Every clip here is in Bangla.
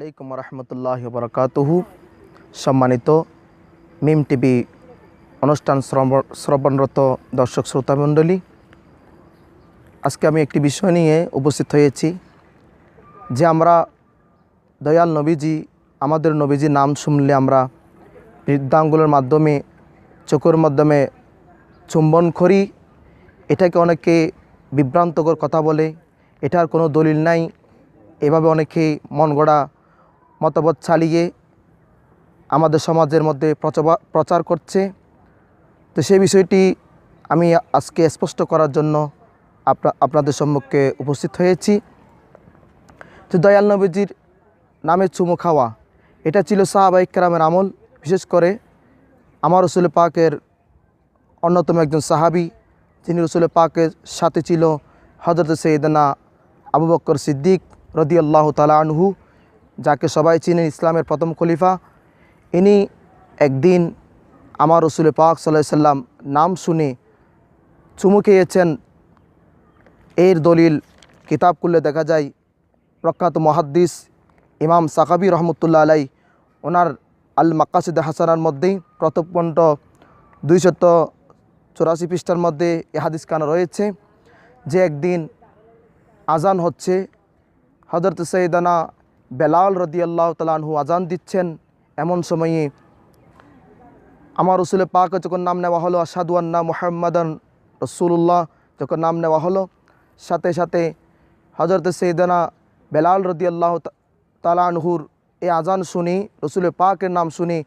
আলাইকুম রহমতুল্লাহ বরকাতুহু সম্মানিত মিম টিভি অনুষ্ঠান শ্রবণ- শ্রবণরত দর্শক শ্রোতামণ্ডলী আজকে আমি একটি বিষয় নিয়ে উপস্থিত হয়েছি যে আমরা দয়াল নবীজি, আমাদের নবীজি নাম শুনলে আমরা বৃদ্ধাঙ্গুলের মাধ্যমে, চোখের মাধ্যমে চুম্বন করি। এটাকে অনেকে বিভ্রান্তকর কথা বলে, এটার কোনো দলিল নাই। এভাবে অনেকেই মন গড়া মতামত চালিয়ে আমাদের সমাজের মধ্যে প্রচার করছে। তো সেই বিষয়টি আমি আজকে স্পষ্ট করার জন্য আপনা আপনাদের সম্মুখে উপস্থিত হয়েছি। তো দয়াল নবীজির নামে চুমু খাওয়া, এটা ছিল সাহাবাই কেরামের আমল। বিশেষ করে আমার রসুল পাকের অন্যতম একজন সাহাবি, যিনি রসুল পাকের সাথে ছিল হজরত সৈয়দনা আবু বক্কর সিদ্দিক রদি আল্লাহ তালা আনহু। যাকে সবাই চিনেন ইসলামের প্রথম খলিফা, ইনি একদিন আমার রসুল পাক সাল্লাহ সাল্লাম নাম শুনে চুমু খেয়েছেন। এর দলিল কিতাব খুললে দেখা যায় প্রখ্যাত মহাদ্দিস ইমাম সাকাবি রহমতুল্লাহ আলাই ওনার আল মাকাসিদ হাসানার মধ্যেই প্রথম পণ্ড দুইশত চুরাশি পৃষ্ঠার মধ্যে এ হাদিস কানা রয়েছে যে একদিন আজান হচ্ছে হজরত সৈদানা বেলাল রদিয়াল্লাহ তালাহু আজান দিচ্ছেন। এমন সময়ে আমার রসুলের পাক যখন নাম নেওয়া হলো আসাদু আন্না মোহাম্মদান রসুল্লাহ যখন নাম নেওয়া হলো, সাথে সাথে হজরত সৈদানা বেলাল রদিয়াল্লাহ তালানহুর এই আজান শুনি, রসুলের পাকের নাম শুনি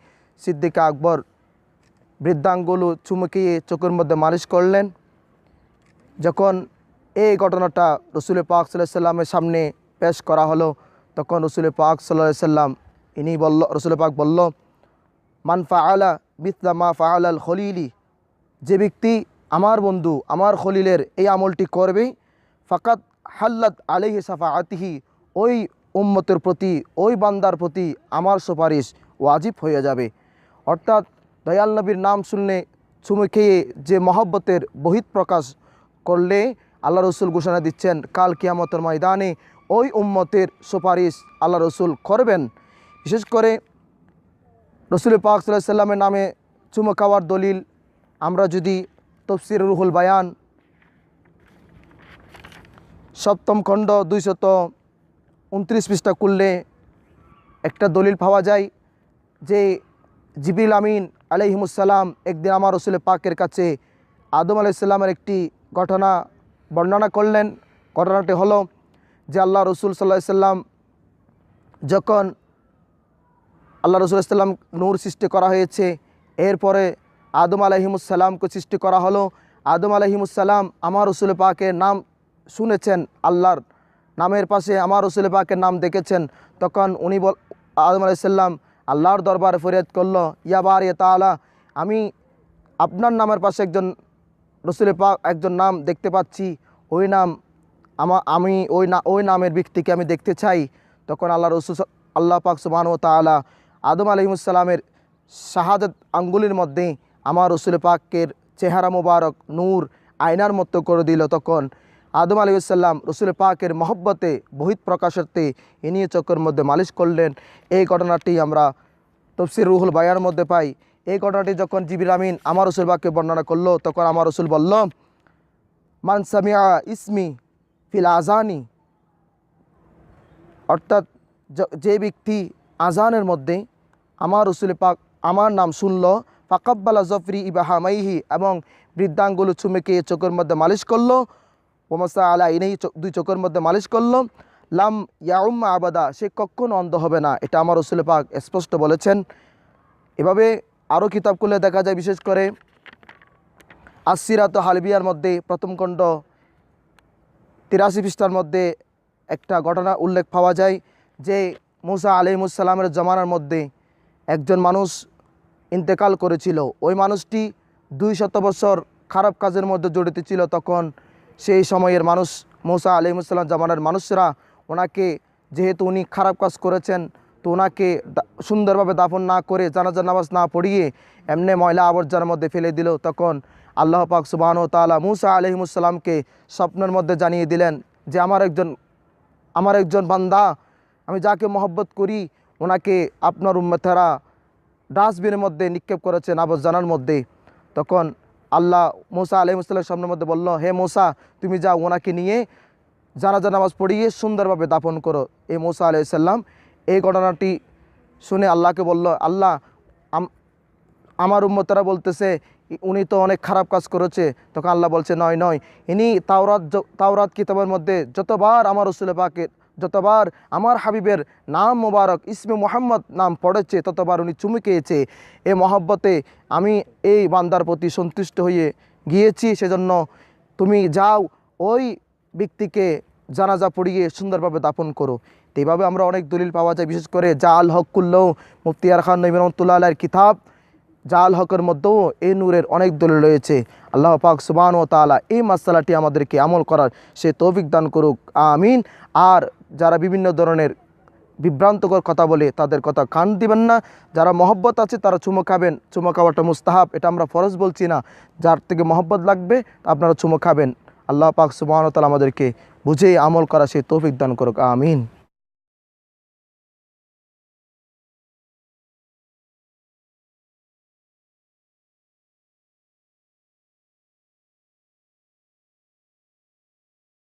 সিদ্দিকা আকবর বৃদ্ধাঙ্গুলো চুমকিয়ে চোখের মধ্যে মালিশ করলেন। যখন এই ঘটনাটা রসুল পাক সাল্লামের সামনে পেশ করা হলো তখন রসুল পাক সাল্লাহ সাল্লাম, ইনি বলল, রসুল পাক বলল, মান ফাআলা বিতলা মা ফাআল আল খলিলি যে ব্যক্তি আমার বন্ধু, আমার খলিলের এই আমলটি করবে ফাকাত হাল্লাত আলিহি সাফা আতিহি ওই উম্মতের প্রতি, ওই বান্দার প্রতি আমার সুপারিশ ওয়াজিব হয়ে যাবে। অর্থাৎ দয়াল নবীর নাম শুনলে চুমু খেয়ে যে মহব্বতের বহিত প্রকাশ করলে আল্লাহ রসুল ঘোষণা দিচ্ছেন, কাল কিয়ামতের ময়দানে ওই উম্মতের সুপারিশ আল্লাহ রসুল করবেন। বিশেষ করে রসুল পাক সাল্লাহ সাল্লামের নামে চুমু খাওয়ার দলিল, আমরা যদি তফসির রুহুল বায়ান, সপ্তম খণ্ড দুইশত উনত্রিশ পৃষ্ঠা করলে একটা দলিল পাওয়া যায় যে জিবিল আমিন আলাইহিমুসাল্লাম একদিন আমার রসুল পাকের কাছে আদম আলাইসাল্লামের একটি ঘটনা বর্ণনা করলেন। ঘটনাটি হলো যে আল্লাহ রসুল সাল্লাহ সাল্লাম যখন আল্লাহ রসুল সাল্লাম নূর সৃষ্টি করা হয়েছে, এরপরে আদম আলহিমুসাল্লামকে সৃষ্টি করা হলো। আদম আলহিমুসাল্লাম আমার রসুল পাকের নাম শুনেছেন, আল্লাহর নামের পাশে আমার রসুল পাকের নাম দেখেছেন। তখন উনি বল আদম আলাইসাল্লাম আল্লাহর দরবারে ফরিয়াদ করল ইয়াবার ইয়ে তালা আমি আপনার নামের পাশে একজন রসুল পাক একজন নাম দেখতে পাচ্ছি। ওই নাম আমা, আমি ওই না, ওই নামের ব্যক্তিকে আমি দেখতে চাই। তখন আল্লাহ রসুল আল্লাহ পাক সুবাহ তালা আদম আলহিমুসাল্লামের শাহাদত আঙ্গুলির মধ্যে আমার রসুল পাকের চেহারা মুবারক, নূর আয়নার মতো করে দিল। তখন আদম আলিউসাল্লাম রসুল পাকের মহব্বতে বহিত প্রকাশার্থে ইনি চক্কর মধ্যে মালিশ করলেন। এই ঘটনাটি আমরা তফসির রুহুল বায়ার মধ্যে পাই। এই ঘটনাটি যখন জিবির আমিন আমার রসুল পাককে বর্ণনা করল, তখন আমার রসুল বলল মানসামিয়া ইসমি ফিল আজানি অর্থাৎ যে ব্যক্তি আজানের মধ্যে আমার রসুল পাক আমার নাম শুনল, ফাকাব্বালা জফরি ইবাহামাইহি, এবং বৃদ্ধাঙ্গুলো চুমেকে চোখের মধ্যে মালিশ করল, ওমসা আলা ইনেই দুই চোখের মধ্যে মালিশ করল, লাম ইয়াউম্মা আবাদা, সে কখনো অন্ধ হবে না। এটা আমার রসুল পাক স্পষ্ট বলেছেন। এভাবে আরও কিতাব খুলে দেখা যায়, বিশেষ করে আসিরাত হালবিয়ার মধ্যে প্রথম খণ্ড তিরাশি পৃষ্ঠার মধ্যে একটা ঘটনা উল্লেখ পাওয়া যায় যে মুসা আলিমুসাল্লামের জমানার মধ্যে একজন মানুষ ইন্তেকাল করেছিল। ওই মানুষটি দুই শত বছর খারাপ কাজের মধ্যে জড়িত ছিল। তখন সেই সময়ের মানুষ মৌসা আলিমুসাল্লাম জামানের মানুষরা ওনাকে যেহেতু উনি খারাপ কাজ করেছেন তো ওনাকে সুন্দরভাবে দাফন না করে জানাজার নামাজ না পড়িয়ে এমনি ময়লা আবর্জনার মধ্যে ফেলে দিল। তখন আল্লাহ পাক সুবাহন তালা মুসা আলহিমুসাল্লামকে স্বপ্নের মধ্যে জানিয়ে দিলেন যে, আমার একজন আমার একজন বান্দা, আমি যাকে মহব্বত করি, ওনাকে আপনার উম্মতেরা ডাস্টবিনের মধ্যে নিক্ষেপ করেছেন আবর্জনার মধ্যে। তখন আল্লাহ মোসা আলহিমসাল্লামের স্বপ্নের মধ্যে বলল, হে মোসা, তুমি যাও, ওনাকে নিয়ে জানাজা নামাজ পড়িয়ে সুন্দরভাবে দাফন করো। এই মোসা আলাইসাল্লাম এই ঘটনাটি শুনে আল্লাহকে বলল, আল্লাহ, আম- আমার উম্মতরা বলতেছে, উনি তো অনেক খারাপ কাজ করেছে। তখন আল্লাহ বলছে, নয় নয়, ইনি তাওরাত তাওরাত কিতাবের মধ্যে যতবার আমার রসুল পাকের যতবার আমার হাবিবের নাম মোবারক, ইসমে মোহাম্মদ নাম পড়েছে, ততবার উনি চুমু খেয়েছে। এ মহব্বতে আমি এই বান্দার প্রতি সন্তুষ্ট হয়ে গিয়েছি, সেজন্য তুমি যাও, ওই ব্যক্তিকে জানাজা পড়িয়ে সুন্দরভাবে দাপন করো। তো এইভাবে আমরা অনেক দলিল পাওয়া যায়, বিশেষ করে জাল হকুল্লো মুফতিয়ার খান নবী রহমতুল্লাহ আলাইয়ের কিতাব, জাল হকের মধ্যেও এই নূরের অনেক দলিল রয়েছে। আল্লাহ পাক সুবান ও তালা এই মাসালাটি আমাদেরকে আমল করার সে তৌফিক দান করুক, আমিন। আর যারা বিভিন্ন ধরনের বিভ্রান্তকর কথা বলে তাদের কথা কান দিবেন না। যারা মহব্বত আছে তারা চুমো খাবেন। চুমো খাওয়াটা মুস্তাহাব, এটা আমরা ফরজ বলছি না। যার থেকে মহব্বত লাগবে আপনারা চুমো খাবেন। আল্লাহ পাক সুবাহ তালা আমাদেরকে বুঝে আমল করা সে তৌফিক দান করুক, আমিন।